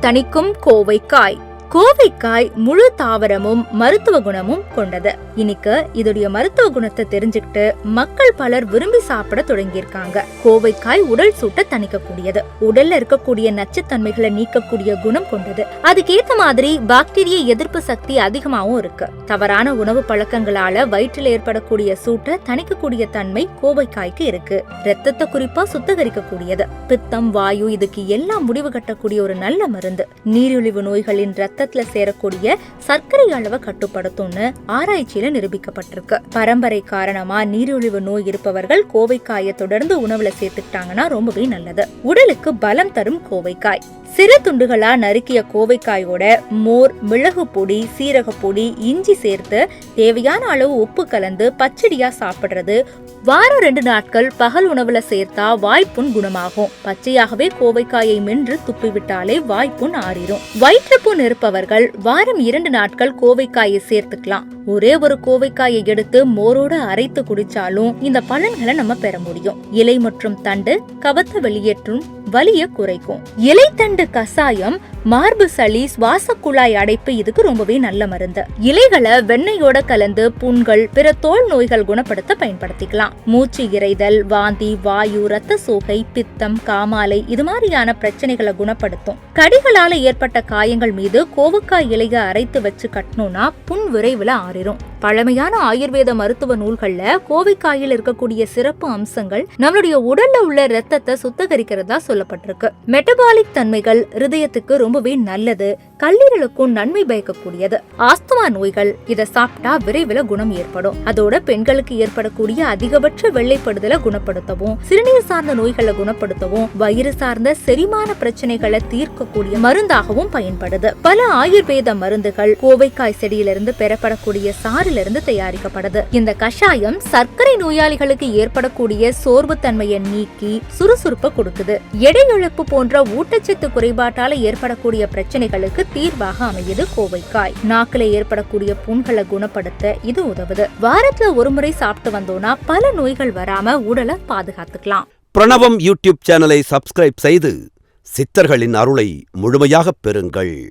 தணிக்கும் கோவைக்காய். கோவைக்காய் முழு தாவரமும் மருத்துவ குணமும் கொண்டது. இன்னைக்கு இதோடைய மருத்துவ குணத்தை தெரிஞ்சுக்கிட்டு மக்கள் பலர் விரும்பி சாப்பிட தொடங்கியிருக்காங்க. கோவைக்காய் உடல் சூட்டை தணிக்கக்கூடியது. உடல்ல இருக்கக்கூடிய நச்சுத்தன்மைகளை நீக்கக்கூடிய குணம் கொண்டது. அதுக்கேத்த மாதிரி பாக்டீரிய எதிர்ப்பு சக்தி அதிகமாகவும் இருக்கு. தவறான உணவு பழக்கங்களால வயிற்றில் ஏற்படக்கூடிய சூட்டை தணிக்கக்கூடிய தன்மை கோவைக்காய்க்கு இருக்கு. ரத்தத்தை குறிப்பா சுத்தகரிக்கக்கூடியது. பித்தம் வாயு இதுக்கு எல்லாம் முடிவு கட்டக்கூடிய ஒரு நல்ல மருந்து. நீரிழிவு நோய்களின் ரத்தத்துல சேரக்கூடிய சர்க்கரை அளவை கட்டுப்படுத்தும்னு ஆராய்ச்சியில நிரூபிக்கப்பட்டிருக்கு. பரம்பரை காரணமா நீரிழிவு நோய் இருப்பவர்கள் கோவைக்காயை தொடர்ந்து உணவுல சேர்த்துக்கிட்டாங்கன்னா ரொம்பவே நல்லது. உடலுக்கு பலம் தரும் கோவைக்காய். சிறு துண்டுகளா நறுக்கிய கோவைக்காயோட மோர் மிளகு பொடி சீரக பொடி இஞ்சி சேர்த்து தேவையான அளவு உப்பு கலந்து பச்சடியா சாப்பிடுறது வாரம் ரெண்டு நாட்கள் பகல் உணவுல சேர்த்தா வாய்ப்புண் குணமாகும். பச்சையாகவே கோவைக்காயை மென்று துப்பிவிட்டாலே வாய்ப்புண் ஆறிடும் வயிற்றுப்புண் இருப்பவர்கள் வாரம் இரண்டு நாட்கள் கோவைக்காயை சேர்த்துக்கலாம். ஒரே ஒரு கோவைக்காயை எடுத்து மோரோட அரைத்து குடிச்சாலும் இந்த பலன்களை நம்ம பெற முடியும். இலை மற்றும் தண்டு கவத்தை வெளியேற்றும் வலிய குறைக்கும். இலைத்தண்டு கசாயம் மார்பு சளி சுவாச குழாய் அடைப்பு இதுக்கு ரொம்பவே நல்ல மருந்து. இலைகளை வெண்ணெயோட கலந்து புண்கள் பிற தோல் நோய்கள் குணப்படுத்த பயன்படுத்திக்கலாம். மூச்சு இறைதல் வாந்தி வாயு ரத்த சோகை பித்தம் காமாலை இது மாதிரியான பிரச்சனைகளை குணப்படுத்தும். கடிகளால ஏற்பட்ட காயங்கள் மீது கோவக்காய் இலைய அரைத்து வச்சு கட்டணும்னா புண் விரைவில் மாறிடும். பழமையான ஆயுர்வேத மருத்துவ நூல்கள்ல கோவைக்காயில் இருக்கக்கூடிய சிறப்பு அம்சங்கள் நம்மளுடைய உடல்ல உள்ள ரத்தத்தை சுத்தகரிக்கிறதா சொல்லப்பட்டிருக்கு. மெட்டபாலிக் தன்மைகள் ஹிருதயத்துக்கு ரொம்பவே நல்லது. கல்லீரலுக்கும் நன்மை பயக்கக்கூடியது. ஆஸ்துமா நோய்கள் இதை சாப்பிட்டா விரைவில் குணம் ஏற்படும். அதோட பெண்களுக்கு ஏற்படக்கூடிய அதிகபட்ச வெள்ளைப்படுதலை குணப்படுத்தவும் சிறுநீர் சார்ந்த நோய்களை குணப்படுத்தவும் வயிறு சார்ந்த செரிமான பிரச்சனைகளை தீர்க்கக்கூடிய மருந்தாகவும் பயன்படுது. பல ஆயுர்வேத மருந்துகள் கோவைக்காய் செடியிலிருந்து பெறப்படக்கூடிய சாறிலிருந்து தயாரிக்கப்படுது. இந்த கஷாயம் சர்க்கரை நோயாளிகளுக்கு ஏற்படக்கூடிய சோர்வு தன்மையை நீக்கி சுறுசுறுப்பை கொடுக்குது. எடை இழப்பு போன்ற ஊட்டச்சத்து குறைபாட்டால ஏற்படக்கூடிய பிரச்சனைகளுக்கு தீர்வாக அமையுது கோவைக்காய். நாக்கில ஏற்படக்கூடிய புண்களை குணப்படுத்த இது உதவுது. வாரத்துல ஒரு முறை சாப்பிட்டு வந்தோம்னா பல நோய்கள் வராம உடலை பாதுகாத்துக்கலாம். பிரணவம் யூடியூப் சேனலை சப்ஸ்கிரைப் செய்து சித்தர்களின் அருளை முழுமையாகப் பெறுங்கள்.